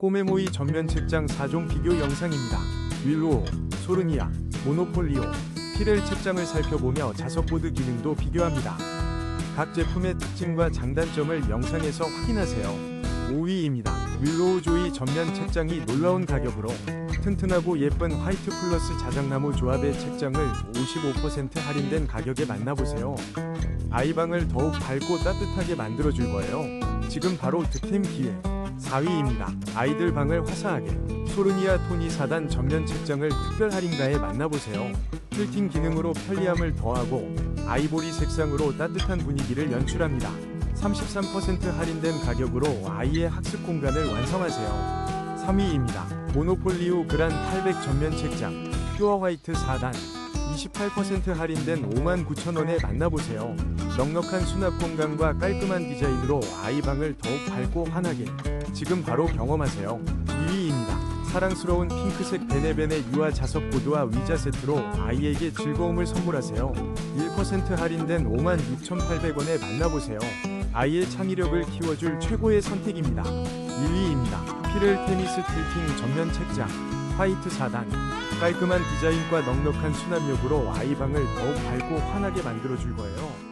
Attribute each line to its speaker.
Speaker 1: 꼬메모이 전면 책장 4종 비교 영상입니다. 윌로우, 소르니아, 모노폴리오, 피렐 책장을 살펴보며 자석보드 기능도 비교합니다. 각 제품의 특징과 장단점을 영상에서 확인하세요. 5위입니다. 윌로우 조이 전면 책장이 놀라운 가격으로 튼튼하고 예쁜 화이트 플러스 자작나무 조합의 책장을 55% 할인된 가격에 만나보세요. 아이방을 더욱 밝고 따뜻하게 만들어줄 거예요. 지금 바로 득템 기회. 4위입니다. 아이들 방을 화사하게. 소르니아 토니 4단 전면 책장을 특별 할인가에 만나보세요. 필팅 기능으로 편리함을 더하고 아이보리 색상으로 따뜻한 분위기를 연출합니다. 33% 할인된 가격으로 아이의 학습 공간을 완성하세요. 3위입니다. 모노폴리오 그란 800 전면 책장 퓨어 화이트 4단 28% 할인된 59,000원에 만나보세요. 넉넉한 수납 공간과 깔끔한 디자인으로 아이 방을 더욱 밝고 환하게 지금 바로 경험하세요. 2위입니다. 사랑스러운 핑크색 베네베네 유아 자석 보드와 위자 세트로 아이에게 즐거움을 선물하세요. 1% 할인된 56,800원에 만나보세요. 아이의 창의력을 키워줄 최고의 선택입니다. 1위입니다. 피를 테니스 틸팅 전면 책장 화이트 4단 깔끔한 디자인과 넉넉한 수납력으로 아이 방을 더욱 밝고 환하게 만들어줄 거예요.